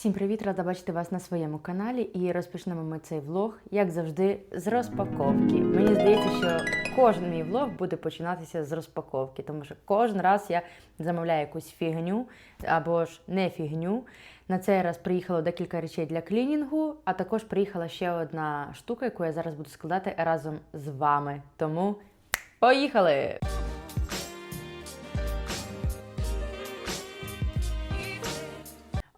Всім привіт! Рада бачити вас на своєму каналі. І розпочнемо ми цей влог, як завжди, з розпаковки. Мені здається, що кожен мій влог буде починатися з розпаковки, тому що кожен раз я замовляю якусь фігню або ж не фігню. На цей раз приїхало декілька речей для клінінгу, а також приїхала ще одна штука, яку я зараз буду складати разом з вами. Тому поїхали!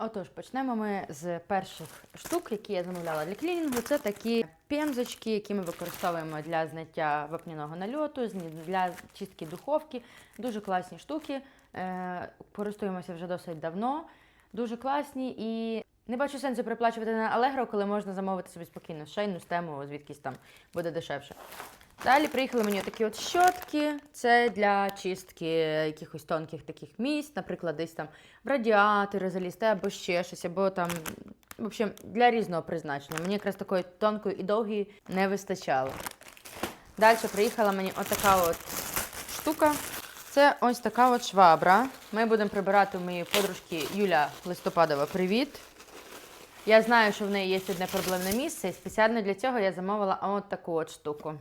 Отож, почнемо ми з перших штук, які я замовляла для клінінгу. Це такі пензочки, які ми використовуємо для зняття вапняного нальоту, для чистки духовки. Дуже класні штуки. Е, Користуємося вже досить давно. Дуже класні і не бачу сенсу переплачувати на Allegro, коли можна замовити собі спокійно шейну стему, звідкись там буде дешевше. Далі приїхали мені такі от щотки. Це для чистки якихось тонких таких місць, наприклад, десь там в радіатори залізти, або ще щось, або там. В общем, для різного призначення. Мені якраз такої тонкої і довгої не вистачало. Далі приїхала мені отака от штука. Це ось така от швабра. Ми будемо прибирати у моєї подружки Юля Листопадова. Привіт! Я знаю, що в неї є одне проблемне місце, і спеціально для цього я замовила от таку от штуку.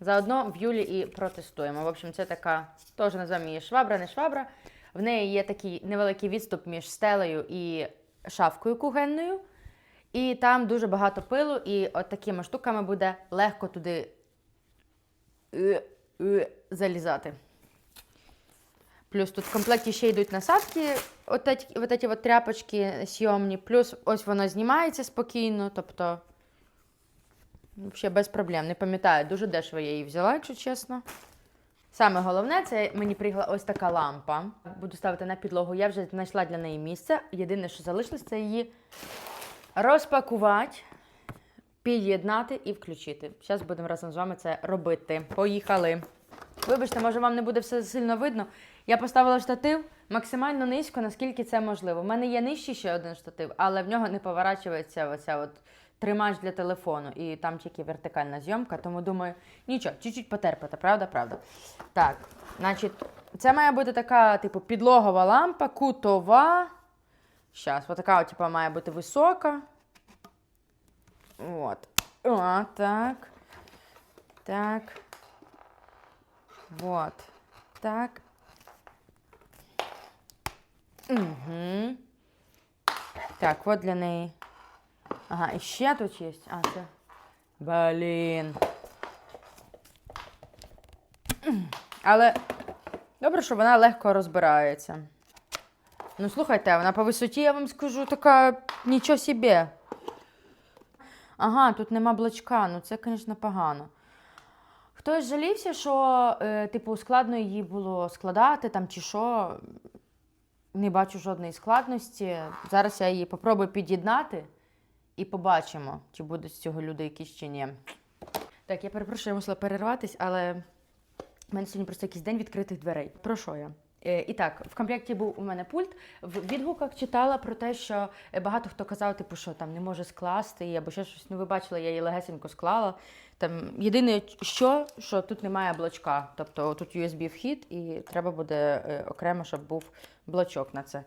Заодно в Юлі і протестуємо. В общем, це така, теж називаємо її швабра, не швабра. В неї є такий невеликий відступ між стелею і шафкою кугенною. І там дуже багато пилу, і от такими штуками буде легко туди е, е, залізати. Плюс тут в комплекті ще йдуть насадки, от ці, от ці от тряпочки сйомні. Плюс ось воно знімається спокійно, тобто. Взагалі без проблем. Не пам'ятаю, дуже дешево я її взяла, якщо чесно. Саме головне, це мені приїхала ось така лампа. Буду ставити на підлогу. Я вже знайшла для неї місце. Єдине, що залишилось, це її розпакувати, під'єднати і включити. Зараз будемо разом з вами це робити. Поїхали. Вибачте, може вам не буде все сильно видно. Я поставила штатив максимально низько, наскільки це можливо. У мене є нижчий ще один штатив, але в нього не поворачується оця от тримач для телефону, і там тільки вертикальна зйомка, тому думаю, нічого, чуть-чуть потерпите, правда, правда. Так, значить, це має бути така, типу, підлогова лампа, кутова. Щас, отака, от, типу, має бути висока. От. О, так. Так. Вот. Так. Угу. Так, от для неї. Ага, і ще тут є. А, це. Блін. Але добре, що вона легко розбирається. Ну, слухайте, вона по висоті, я вам скажу, така нічого собі. Ага, тут нема блочка, ну це, звісно, погано. Хтось жалівся, що, е, типу, складно її було складати там чи що. Не бачу жодної складності. Зараз я її попробую під'єднати і побачимо, чи будуть з цього люди якісь чи ні. Так, я перепрошую, я мусила перерватись, але в мене сьогодні просто якийсь день відкритих дверей. Про що я? Е, І так, в комплекті був у мене пульт. В відгуках читала про те, що е, багато хто казав, типу, що там не може скласти або ще щось. Ну, ви бачили, я її легесенько склала. Там єдине, що, що тут немає блочка. Тобто тут USB вхід, і треба буде е, окремо, щоб був блочок на це.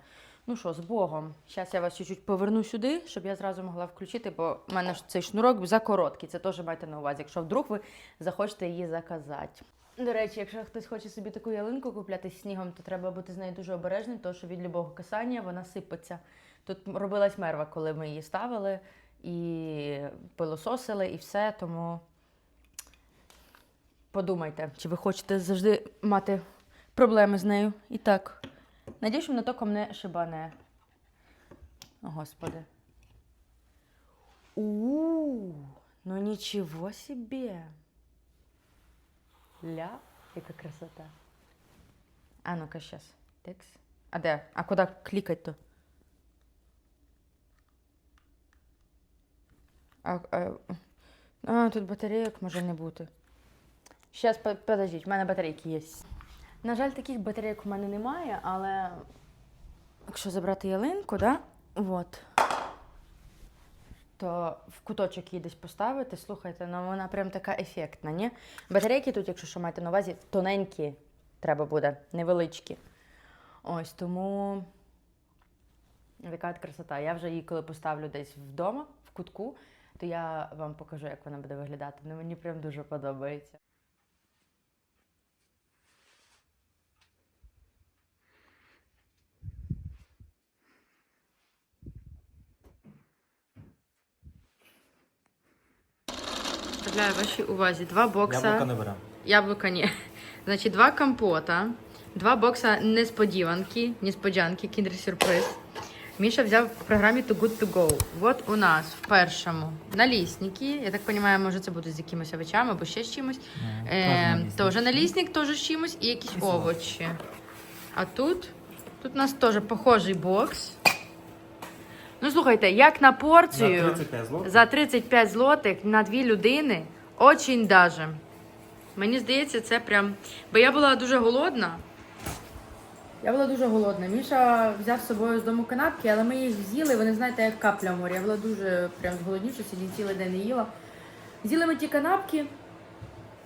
Ну що, з Богом. Зараз я вас чуть-чуть поверну сюди, щоб я зразу могла включити, бо в мене ж цей шнурок закороткий. Це теж майте на увазі, якщо вдруг ви захочете її заказати. До речі, якщо хтось хоче собі таку ялинку купляти з снігом, то треба бути з нею дуже обережним, тому що від любого касання вона сипеться. Тут робилась мерва, коли ми її ставили і пилососили, і все. Тому подумайте, чи ви хочете завжди мати проблеми з нею. І так. Надіюсь, що вона током не шибане. О, Господи. у ну нічого собі. Ля, яка красота. А ну-ка, сейчас. Текс. А де? А куди клікати-то? А, а, а, тут батарейок може не бути. Щас, по- подождіть, в мене батарейки є. На жаль, таких батарейок у мене немає, але якщо забрати ялинку, да? От. То в куточок її десь поставити, слухайте, ну вона прям така ефектна, ні? Батарейки тут, якщо що маєте на увазі, тоненькі треба буде, невеличкі. Ось тому от красота. Я вже її коли поставлю десь вдома, в кутку, то я вам покажу, як вона буде виглядати. Ну, мені прям дуже подобається. Представляю вашій увазі два бокса. Яблука не беремо. Яблука ні. Значить, два компота, два бокса несподіванки, несподянки, кіндер-сюрприз. Міша взяв в програмі Too Good To Go. От у нас в першому налісники. Я так розумію, може це буде з якимось овочами або ще з чимось. Е, теж налісник, теж з чимось і якісь овочі. А тут, тут у нас теж похожий бокс. Ну, слухайте, як на порцію. За 35 злотих. За 35 злотих на дві людини очень даже. Мені здається, це прям. Бо я була дуже голодна. Я була дуже голодна. Міша взяв з собою з дому канапки, але ми їх з'їли, вони знаєте, як капля в морі. Я була дуже прям зголодніша, сьогодні цілий день не їла. З'їли ми ті канапки.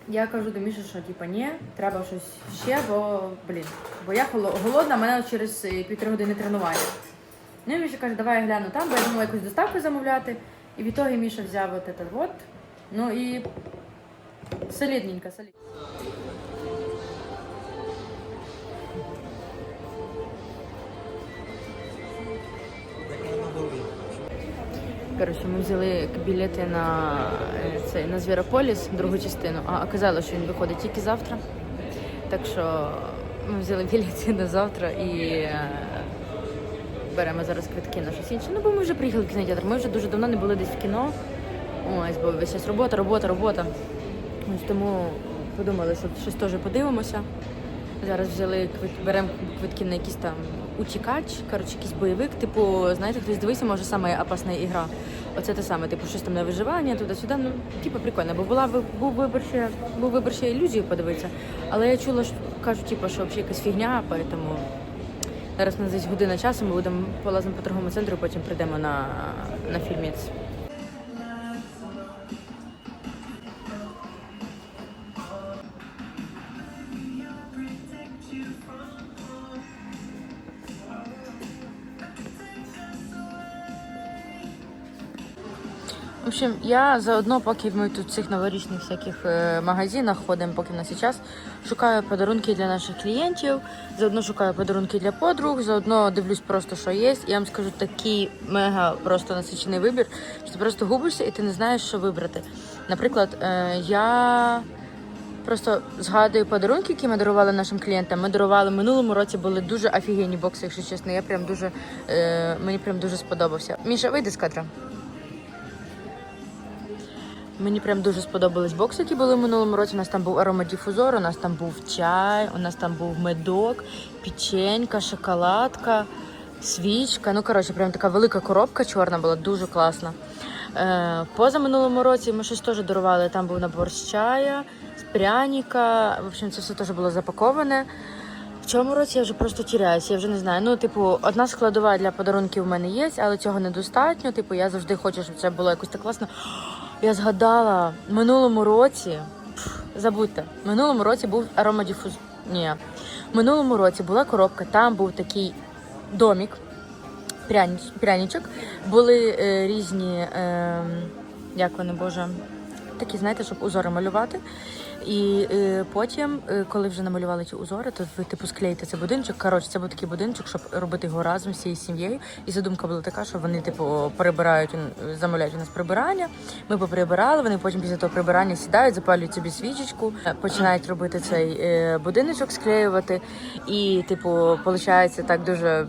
Я кажу до Міші, що типа ні, треба щось ще, бо блін. Бо я голодна, в мене через е, півтори години тренування. Ну і Міша каже, давай я гляну там, бо я думала якусь доставку замовляти. І в ітогі Міша взяв от этот вот. Ну і солідненько, солідненько. Коротше, ми взяли білети на е, цей на Звірополіс, другу частину, а оказалось, що він виходить тільки завтра. Так що ми взяли білети на завтра і е, беремо зараз квитки на щось інше. Ну, бо ми вже приїхали в кінотеатр. Ми вже дуже давно не були десь в кіно. Ось, бо весь час робота, робота, робота. Ось тому подумали, що щось теж подивимося. Зараз взяли беремо квитки на якийсь там утікач, коротше, якийсь бойовик. Типу, знаєте, хтось дивився, може саме опасна ігра. Оце те саме, типу, щось там на виживання, туди-сюди. Ну, типу, прикольно, бо була був вибір ще, був вибір ще ілюзію подивитися. Але я чула, що кажуть, типу, що взагалі якась фігня, тому зараз у нас десь година часу, ми будемо полазимо по торговому центру, потім прийдемо на, на фільмець. В общем, я заодно, поки ми тут в цих новорічних всяких е, магазинах ходимо, поки в нас час, шукаю подарунки для наших клієнтів, заодно шукаю подарунки для подруг, заодно дивлюсь просто, що є. Я вам скажу такий мега просто насичений вибір, що ти просто губишся і ти не знаєш, що вибрати. Наприклад, е, я Просто згадую подарунки, які ми дарували нашим клієнтам. Ми дарували минулому році були дуже офігенні бокси, якщо чесно. Я прям дуже е, мені прям дуже сподобався. Міша, вийди з кадра. Мені прям дуже сподобались бокси, які були в минулому році. У нас там був аромадіфузор, у нас там був чай, у нас там був медок, печенька, шоколадка, свічка. Ну, коротше, прям така велика коробка чорна була, дуже класна. Е, поза минулому році ми щось теж дарували. Там був набор з чая, з пряника. В общем, це все теж було запаковане. В цьому році я вже просто тіряюся, я вже не знаю. Ну, типу, одна складова для подарунків в мене є, але цього недостатньо. Типу, я завжди хочу, щоб це було якось так класно. Я згадала, минулому році, забудьте, минулому році був аромадіфуз. Ні. Минулому році була коробка, там був такий домік, пряніч, пряничок, були е, різні, е, як вони, боже, такі, знаєте, щоб узори малювати. І е, потім, е, коли вже намалювали ті узори, то ви типу склеїте цей будиночок. Коротше, це був такий будиночок, щоб робити його разом з цією сім'єю. І задумка була така, що вони, типу, прибирають, замовляють у нас прибирання. Ми поприбирали, вони потім після того прибирання сідають, запалюють собі свічечку, починають робити цей е, будиночок, склеювати. І, типу, виходить так дуже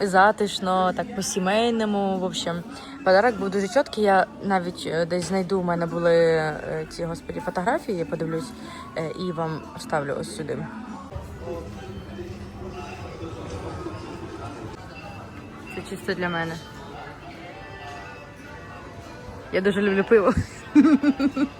затишно, так по-сімейному. В общем, подарок був дуже чіткий. Я навіть е, десь знайду. У мене були е, ці господі фотографії, я подивлюсь е, і вам вставлю ось сюди. Це чисто для мене. Я дуже люблю пиво.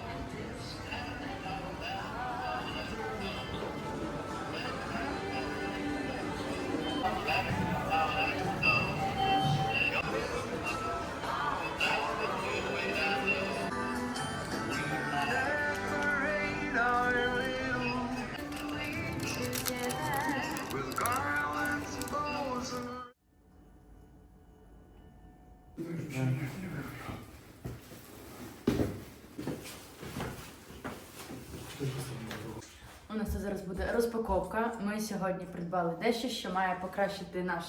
У нас тут зараз буде розпаковка. Ми сьогодні придбали дещо, що має покращити наш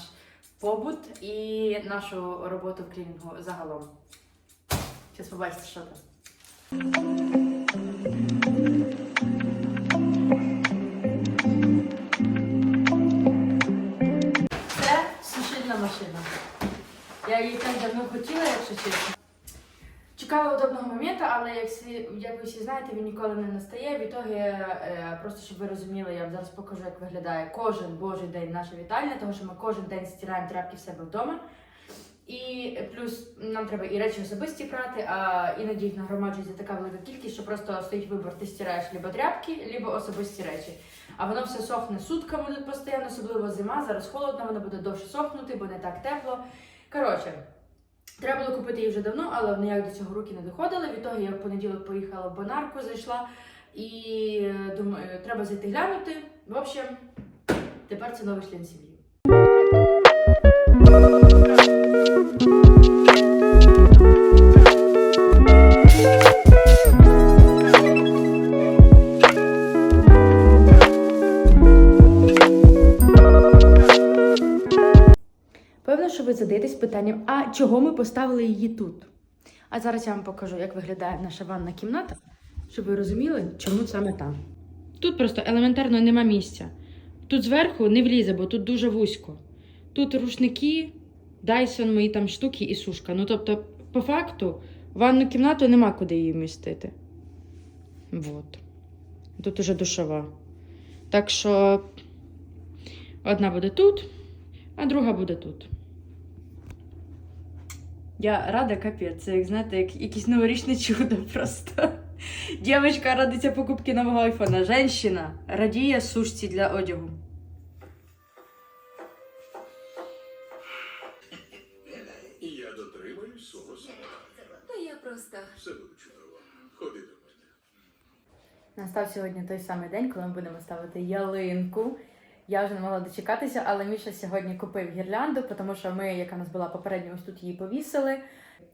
побут і нашу роботу в клінінгу загалом. Зараз побачите, що там. Це сушильна машина. Я її так давно хотіла, якщо чесно. Чекала удобного моменту, але як, як ви всі знаєте, він ніколи не настає. В ітогі, е, просто щоб ви розуміли, я вам зараз покажу, як виглядає кожен божий день наша вітальня, тому що ми кожен день стираємо тряпки в себе вдома. І плюс нам треба і речі особисті прати, а іноді їх нагромаджується така велика кількість, що просто стоїть вибор, ти стираєш либо тряпки, либо особисті речі. А воно все сохне сутками тут постійно, особливо зима. Зараз холодно, воно буде довше сохнути, бо не так тепло. Коротше, треба було купити її вже давно, але ніяк до цього руки не доходили. того, я в понеділок поїхала в банарку, зайшла і е, думаю, треба зайти глянути. В общем, тепер це новий член сім'ї. Чого ми поставили її тут? А зараз я вам покажу, як виглядає наша ванна кімната, щоб ви розуміли, чому саме там. Тут просто елементарно нема місця. Тут зверху не влізе, бо тут дуже вузько. Тут рушники, Dyson, мої там штуки і сушка. Ну тобто, по факту, ванну кімнату нема куди її вмістити. Вот. Тут уже душова. Так що одна буде тут, а друга буде тут. Я рада капець. Це як знаєте, як якесь новорічне чудо просто. Дівчинка радиться покупки нового айфона. Женщина радіє сушці для одягу. І я дотримаюсь свого слова. Та я просто. Все буде чудово. Ходи до мене. Настав сьогодні той самий день, коли ми будемо ставити ялинку. Я вже не могла дочекатися, але Міша сьогодні купив гірлянду, тому що ми, яка у нас була попередньо, ось тут її повісили.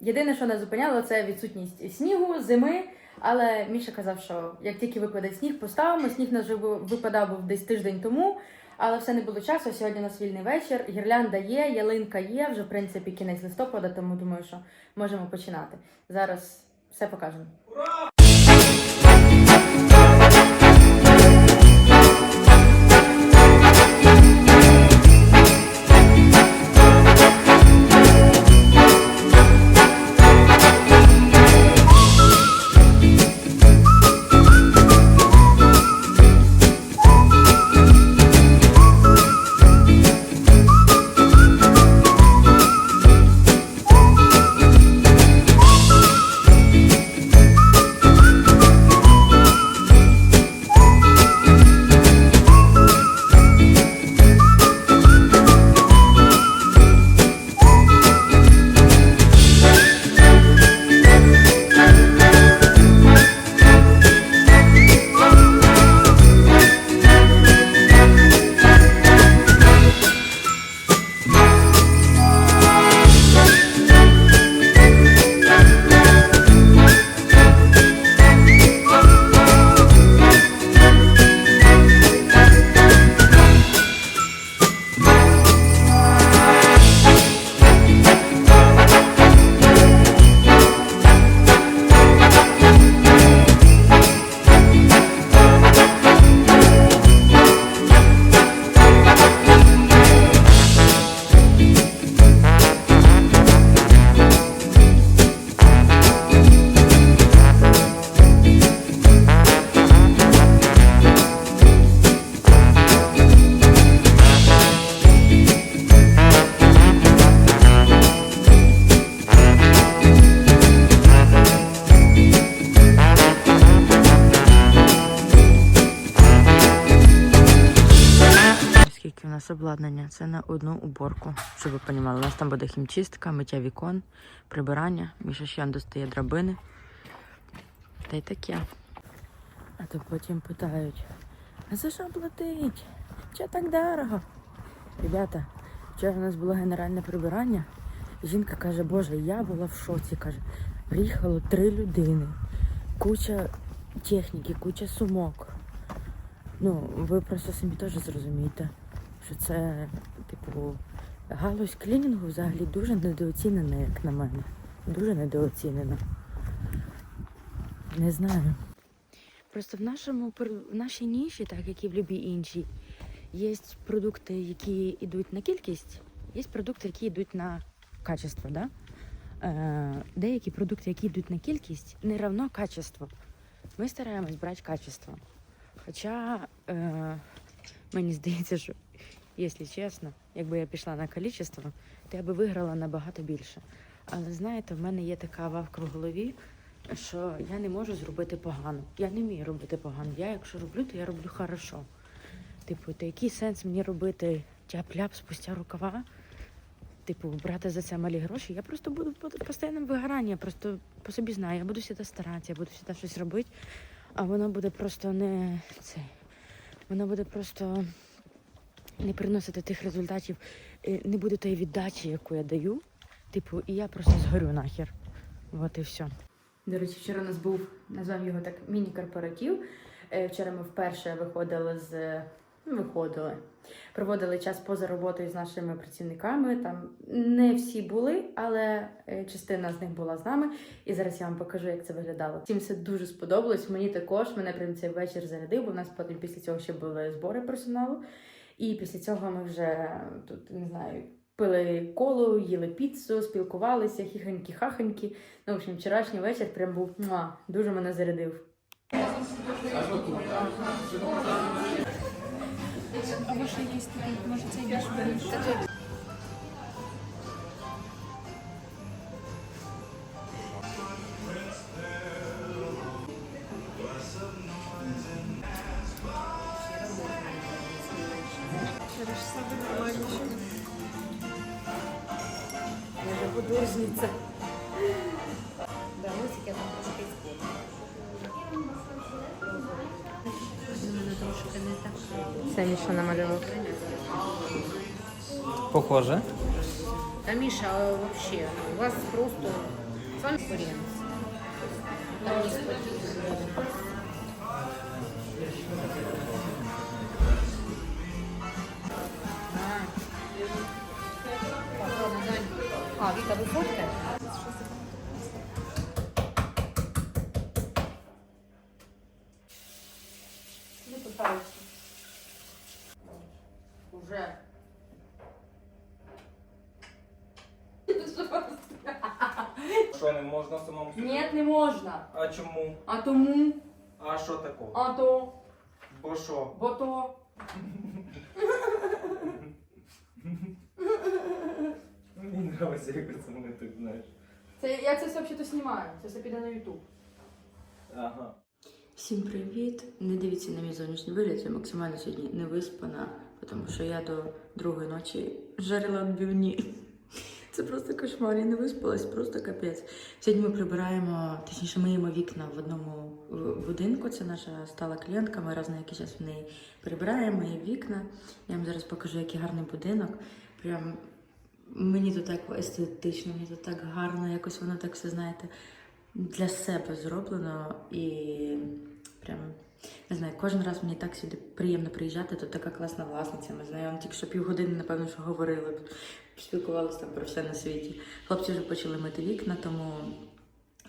Єдине, що нас зупиняло, це відсутність снігу, зими. Але Міша казав, що як тільки випаде сніг, поставимо. Сніг нас вже випадав був десь тиждень тому, але все не було часу. Сьогодні у нас вільний вечір. Гірлянда є, ялинка є. Вже в принципі кінець листопада, тому думаю, що можемо починати. Зараз все покажемо. Скільки обладнання? Це на одну уборку, щоб ви розуміли. У нас там буде хімчистка, миття вікон, прибирання. Міша ще достає драбини. Та й таке. А то потім питають: а за що платить? Чого так дорого? Ребята, вчора у нас було генеральне прибирання, Жінка каже, Боже, я була в шоці. каже, приїхало три людини, куча техніки, куча сумок. Ну, ви просто самі теж зрозумієте, що це, типу, галузь клінінгу взагалі дуже недооцінена, як на мене. Дуже недооцінена. Не знаю. Просто в нашому в нашій ніші, так як і в будь-якій іншій, є продукти, які йдуть на кількість, є продукти, які йдуть на качество. Да? Е, деякі продукти, які йдуть на кількість, не равно качество. Ми стараємось брати качество. Хоча е, мені здається, що, якщо чесно, якби я пішла на кількість, то я би виграла набагато більше. Але знаєте, в мене є така вавка в голові, що я не можу зробити погано. Я не вмію робити погано. Я якщо роблю, то я роблю хорошо. Типу, то який сенс мені робити тяп-ляп спустя рукава? Типу, брати за це малі гроші. Я просто буду в постійному. Я просто по собі знаю. Я буду сюди старатися, я буду сюди щось робити, а воно буде просто не це. Воно буде просто не приносити тих результатів, е, не буде тої віддачі, яку я даю. Типу, і я просто згорю нахер. От і все. До речі, вчора у нас був, назвав його так, міні-корпоратив. Е, Вчора ми вперше виходили з. ну, Виходили, проводили час поза роботою з нашими працівниками. Там не всі були, але е, частина з них була з нами. І зараз я вам покажу, як це виглядало. Всім все дуже сподобалось. Мені також мене прям цей вечір зарядив, бо нас потім після цього ще були збори персоналу. І після цього ми вже тут не знаю, пили колу, їли піцу, спілкувалися, хіханькі-хахонькі. Ну, в общем, вчорашній вечір прям був муа, дуже мене зарядив. А ваше є такий, може це Похоже. Миша, а вообще, у вас просто конкуренция. Там не сподіваюся. А, Вита, ви фоткаєте? Не питаюся. Уже. Що не можна самому собі? Ні, не можна. А? А тому, А що такого? а то, Бо що? бо то. Мені подобається, як це мене так знаєш. Це, я це все взагалі знімаю. Це все піде на YouTube. Ага. Всім привіт! Не дивіться на мій зовнішній вигляд, я максимально сьогодні не виспана, тому що я до другої ночі жарила відбивні. Це просто кошмар, я не виспалась, просто капець. Сьогодні ми прибираємо, точніше, миємо вікна в одному е, будинку. Це наша стала клієнтка. Ми раз на якийсь час в неї прибираємо миємо вікна. Я вам зараз покажу, який гарний будинок. Прям мені тут так естетично, мені тут так гарно, якось воно так все, знаєте, для себе зроблено і прям. Не знаю, кожен раз мені так сюди приємно приїжджати, тут така класна власниця. Ми знаємо, тільки що півгодини, напевно, що говорили, спілкувалися про все на світі. Хлопці вже почали мити вікна, тому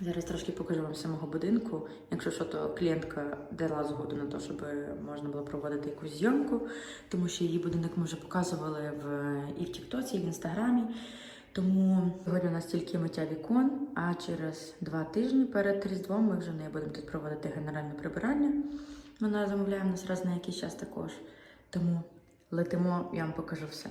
зараз трошки покажу вам самого будинку. Якщо що, то клієнтка дала згоду на те, щоб можна було проводити якусь зйомку, тому що її будинок ми вже показували в і в Тіктоці, і в Інстаграмі. Тому сьогодні у нас тільки миття вікон, а через два тижні перед Різдвом ми вже не будемо тут проводити генеральне прибирання. Вона замовляє нас раз на якийсь час також. Тому летимо, я вам покажу все.